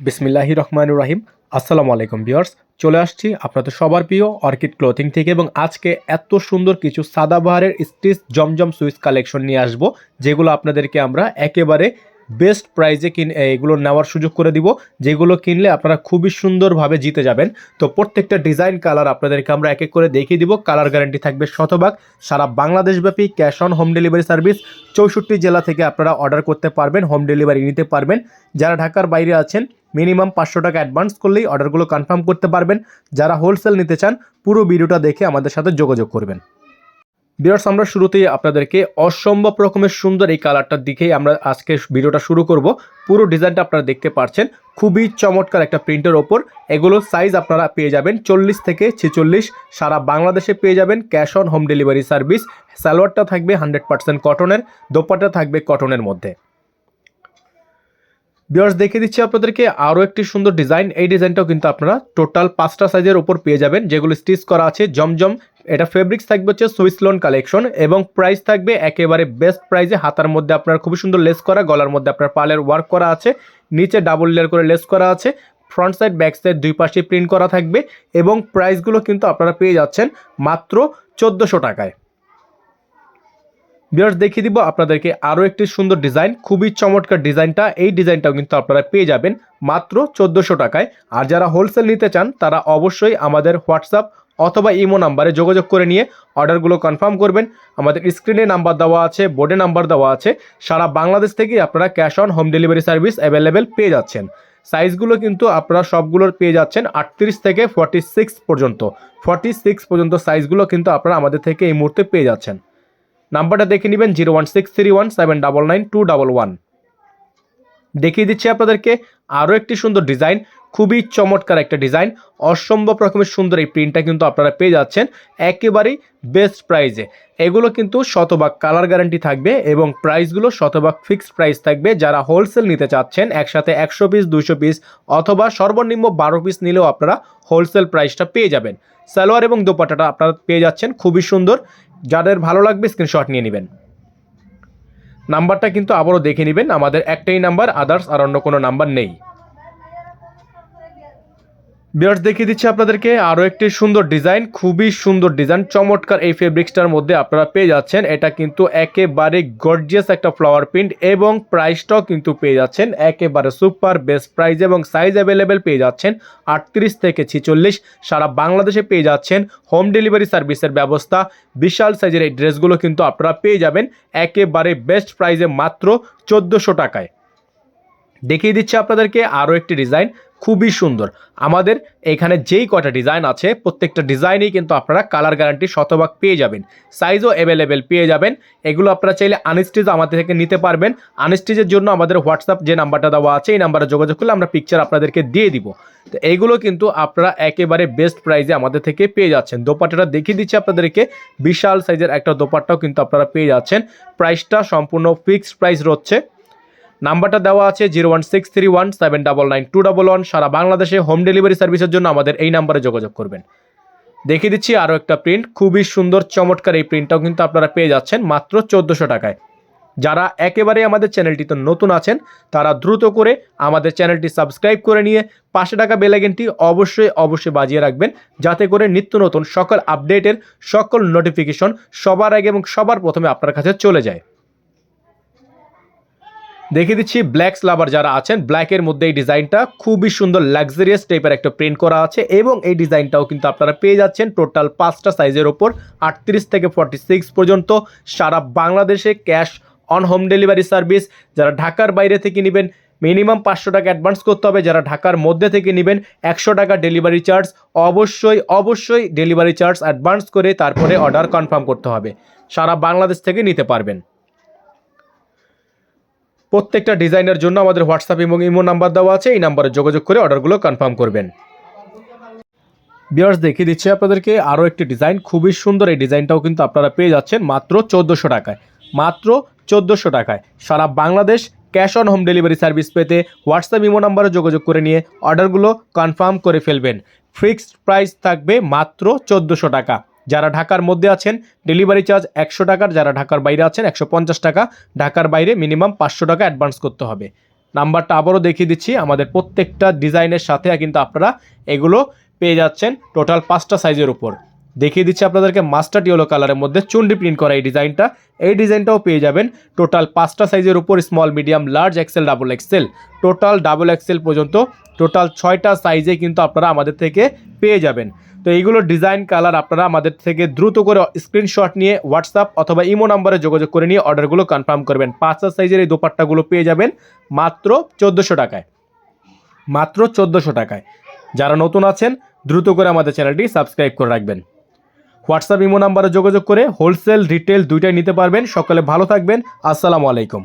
বিসমিল্লাহি রহমান রাহিম। আসসালামু আলাইকুম বিয়ার্স চলে আসছি আপনাদের সবার প্রিয় অর্কিড ক্লোথিং থেকে এবং আজকে এত সুন্দর কিছু সাদাবাহারের স্টিচ জমজম সুইচ কালেকশন নিয়ে আসব, যেগুলো আপনাদেরকে আমরা একেবারে বেস্ট প্রাইজে কিন, এগুলো নেওয়ার সুযোগ করে দিব, যেগুলো কিনলে আপনারা খুবই সুন্দরভাবে জিতে যাবেন। তো প্রত্যেকটা ডিজাইন, কালার আপনাদেরকে আমরা এক এক করে দেখিয়ে দিব। কালার গ্যারান্টি থাকবে শতভাগ। সারা বাংলাদেশব্যাপী cash on home delivery service চৌষট্টি জেলা থেকে আপনারা অর্ডার করতে পারবেন, হোম ডেলিভারি নিতে পারবেন। যারা ঢাকার বাইরে আছেন মিনিমাম পাঁচশো টাকা অ্যাডভান্স করলেই অর্ডারগুলো কনফার্ম করতে পারবেন। যারা হোলসেল নিতে চান, পুরো ভিডিওটা দেখে আমাদের সাথে যোগাযোগ করবেন। বিরাটস আমরা শুরুতেই আপনাদেরকে অসম্ভব রকমের সুন্দর এই কালারটার দিকেই আমরা আজকে ভিডিওটা শুরু করব। পুরো ডিজাইনটা আপনারা দেখতে পাচ্ছেন খুবই চমৎকার একটা প্রিন্টের ওপর। এগুলো সাইজ আপনারা পেয়ে যাবেন চল্লিশ থেকে ছেচল্লিশ। সারা বাংলাদেশে পেয়ে যাবেন cash on home delivery service সালোয়ারটা থাকবে হান্ড্রেড পার্সেন্ট কটনের দোপাটা থাকবে কটনের মধ্যে। বিয়ার্স দেখে দিচ্ছি আপনাদেরকে আরও একটি সুন্দর ডিজাইন এই ডিজাইনটাও কিন্তু আপনারা টোটাল পাঁচটা সাইজের ওপর পেয়ে যাবেন, যেগুলো স্টিচ করা আছে জমজম। এটা ফেব্রিক্স থাকবে হচ্ছে সুইস লোন কালেকশন এবং প্রাইস থাকবে একেবারে বেস্ট প্রাইসে হাতার মধ্যে আপনার খুবই সুন্দর লেস করা, গলার মধ্যে আপনার পালের ওয়ার্ক করা আছে, নিচে ডাবল লেয়ার করে লেস করা আছে ফ্রন্ট সাইড ব্যাক সাইড দুই পাশে প্রিন্ট করা থাকবে এবং প্রাইসগুলো কিন্তু আপনারা পেয়ে যাচ্ছেন মাত্র চোদ্দোশো টাকায়। বিয়ার্স দেখিয়ে দিব, আপনাদেরকে আরও একটি সুন্দর ডিজাইন খুবই চমৎকার ডিজাইনটা এই ডিজাইনটাও কিন্তু আপনারা পেয়ে যাবেন মাত্র চোদ্দোশো টাকায়। আর যারা হোলসেল নিতে চান, তারা অবশ্যই আমাদের হোয়াটসঅ্যাপ অথবা ইমো নাম্বারে যোগাযোগ করে নিয়ে অর্ডারগুলো কনফার্ম করবেন। আমাদের স্ক্রিনে নাম্বার দেওয়া আছে বোর্ডে নাম্বার দেওয়া আছে। সারা বাংলাদেশ থেকেই আপনারা cash on home delivery service available পেয়ে যাচ্ছেন। সাইজগুলো কিন্তু আপনারা সবগুলোর পেয়ে যাচ্ছেন আটত্রিশ থেকে ফর্টি সিক্স পর্যন্ত। ফর্টি সিক্স পর্যন্ত সাইজগুলো কিন্তু আপনারা আমাদের থেকে এই মুহূর্তে পেয়ে যাচ্ছেন। নাম্বারটা দেখে নেবেন zero one six three one seven double nine two double one. দেখিয়ে দিচ্ছি আপনাদেরকে আরও একটি সুন্দর ডিজাইন। খুবই চমৎকার একটা ডিজাইন। অসম্ভব রকমের সুন্দর এই প্রিন্টটা কিন্তু আপনারা পেয়ে যাচ্ছেন। একেবারেই বেস্ট প্রাইজে এগুলো কিন্তু শতভাগ কালার গ্যারান্টি থাকবে এবং প্রাইসগুলো শতভাগ ফিক্সড প্রাইস থাকবে। যারা হোলসেল নিতে চাচ্ছেন, একসাথে একশো পিস দুশো পিস অথবা সর্বনিম্ন বারো পিস নিলেও আপনারা হোলসেল প্রাইসটা পেয়ে যাবেন। সালোয়ার এবং দোপাটাটা আপনারা পেয়ে যাচ্ছেন, খুবই সুন্দর। যাদের ভালো লাগবে স্ক্রিনশট নিয়ে নেবেন। নাম্বারটা কিন্তু আবারও দেখে নেবেন। আমাদের একটাই নাম্বার আদার্স আর অন্য কোনো নাম্বার নেই। বিয়ার্স দেখিয়ে দিচ্ছি আপনাদেরকে আরও একটি সুন্দর ডিজাইন, খুবই সুন্দর ডিজাইন, চমৎকার এই ফেব্রিক্সটার মধ্যে আপনারা পেয়ে যাচ্ছেন। এটা কিন্তু একেবারে গর্জিয়াস একটা ফ্লাওয়ার প্রিন্ট এবং প্রাইসটাও কিন্তু পেয়ে যাচ্ছেন। একেবারে সুপার বেস্ট প্রাইস এবং সাইজ অ্যাভেলেবেল পেয়ে যাচ্ছেন আটত্রিশ থেকে ছিচল্লিশ। সারা বাংলাদেশে পেয়ে যাচ্ছেন হোম ডেলিভারি সার্ভিসের ব্যবস্থা। বিশাল সাইজের এই ড্রেসগুলো কিন্তু আপনারা পেয়ে যাবেন একেবারে বেস্ট প্রাইসে মাত্র চোদ্দোশো টাকায়। দেখিয়ে দিচ্ছি আপনাদেরকে আরও একটি ডিজাইন খুবই সুন্দর। আমাদের এখানে যেই কটা ডিজাইন আছে, প্রত্যেকটা ডিজাইনেই কিন্তু আপনারা কালার গ্যারান্টি শতভাগ পেয়ে যাবেন। সাইজও অ্যাভেলেবেল পেয়ে যাবেন। এগুলো আপনারা চাইলে আনস্টিজ আমাদের থেকে নিতে পারবেন। আনস্টিজের জন্য আমাদের হোয়াটসঅ্যাপ যে নাম্বারটা দেওয়া আছে, এই নাম্বারে যোগাযোগ করলে আমরা পিকচার আপনাদেরকে দিয়ে দিব। তো এইগুলো কিন্তু আপনারা একেবারে বেস্ট প্রাইজে আমাদের থেকে পেয়ে যাচ্ছেন। দোপাট্টাটা দেখিয়ে দিচ্ছি আপনাদেরকে। বিশাল সাইজের একটা দোপাট্টাও কিন্তু আপনারা পেয়ে যাচ্ছেন। প্রাইসটা সম্পূর্ণ ফিক্সড প্রাইস রচ্ছে। নাম্বারটা দেওয়া আছে zero one six three one seven double nine two double one. সারা বাংলাদেশে হোম ডেলিভারি সার্ভিসের জন্য আমাদের এই নাম্বারে যোগাযোগ করবেন। দেখিয়ে দিচ্ছি আরও একটা প্রিন্ট খুবই সুন্দর, চমৎকার এই প্রিন্টটাও কিন্তু আপনারা পেয়ে যাচ্ছেন মাত্র চোদ্দোশো টাকায়। যারা একেবারে আমাদের চ্যানেলটিতে নতুন আছেন, তারা দ্রুত করে আমাদের চ্যানেলটি সাবস্ক্রাইব করে নিয়ে পাশে টাকা বেলাইকেনটি অবশ্যই অবশ্যই বাজিয়ে রাখবেন, যাতে করে নিত্য নতুন সকল আপডেটের সকল নোটিফিকেশন সবার আগে এবং সবার প্রথমে আপনার কাছে চলে যায়। দেখিয়ে দিচ্ছি ব্ল্যাক স্লাভার যারা আছেন। ব্ল্যাকের মধ্যে এই ডিজাইনটা খুবই সুন্দর লাক্সারিয়াস টাইপের একটা প্রিন্ট করা আছে এবং এই ডিজাইনটাও কিন্তু আপনারা পেয়ে যাচ্ছেন টোটাল পাঁচটা সাইজের ওপর, আটত্রিশ থেকে ফর্টি সিক্স পর্যন্ত। সারা বাংলাদেশে cash on home delivery service যারা ঢাকার বাইরে থেকে নেবেন মিনিমাম পাঁচশো টাকা অ্যাডভান্স করতে হবে। যারা ঢাকার মধ্যে থেকে নেবেন, একশো টাকা ডেলিভারি চার্জ অবশ্যই অবশ্যই ডেলিভারি চার্জ অ্যাডভান্স করে তারপরে অর্ডার কনফার্ম করতে হবে। সারা বাংলাদেশ থেকে নিতে পারবেন। প্রত্যেকটা ডিজাইনের জন্য আমাদের হোয়াটসঅ্যাপ এবং ইমো নাম্বার দেওয়া আছে। এই নাম্বারে যোগাযোগ করে অর্ডারগুলো কনফার্ম করবেন। বিয়ার্স দেখিয়ে দিচ্ছি আপনাদেরকে আরও একটি ডিজাইন। খুবই সুন্দর এই ডিজাইনটাও কিন্তু আপনারা পেয়ে যাচ্ছেন মাত্র চোদ্দোশো টাকায়। মাত্র চোদ্দোশো টাকায়। সারা Bangladesh cash on home delivery service পেতে হোয়াটসঅ্যাপ, ইমো নাম্বারে যোগাযোগ করে নিয়ে অর্ডারগুলো কনফার্ম করে ফেলবেন। ফিক্সড প্রাইস থাকবে মাত্র চোদ্দোশো টাকা। যারা ঢাকার মধ্যে আছেন ডেলিভারি চার্জ একশো টাকার, যারা ঢাকার বাইরে আছেন, একশো পঞ্চাশ টাকা, ঢাকার বাইরে মিনিমাম পাঁচশো টাকা অ্যাডভান্স করতে হবে। নাম্বারটা আবারও দেখিয়ে দিচ্ছি, আমাদের প্রত্যেকটা ডিজাইনের সাথে কিন্তু আপনারা এগুলো পেয়ে যাচ্ছেন টোটাল পাঁচটা সাইজের উপর। দেখিয়ে দিচ্ছি আপনাদেরকে মাস্টার্ড ইয়েলো কালারের মধ্যে চুন্ডি প্রিন্ট করা এই ডিজাইনটা। এই ডিজাইনটাও পেয়ে যাবেন টোটাল পাঁচটা সাইজের উপর small medium large XL double XL total double XL পর্যন্ত টোটাল ছয়টা সাইজে কিন্তু আপনারা আমাদের থেকে পেয়ে যাবেন। তো এইগুলো ডিজাইন কালার আপনারা আমাদের থেকে দ্রুত করে স্ক্রিনশট নিয়ে হোয়াটসঅ্যাপ অথবা ইমো নাম্বারে যোগাযোগ করে নিয়ে অর্ডারগুলো কনফার্ম করবেন। পাঁচটা সাইজের এই দোপাট্টাগুলো পেয়ে যাবেন মাত্র চোদ্দোশো টাকায়। মাত্র চোদ্দোশো টাকায়। যারা নতুন আছেন, দ্রুত করে আমাদের চ্যানেলটি সাবস্ক্রাইব করে রাখবেন। হোয়াটসঅ্যাপ ইমো নাম্বারে যোগাযোগ করে হোলসেল রিটেল দুইটাই নিতে পারবেন। সকলে ভালো থাকবেন। আসসালামু আলাইকুম।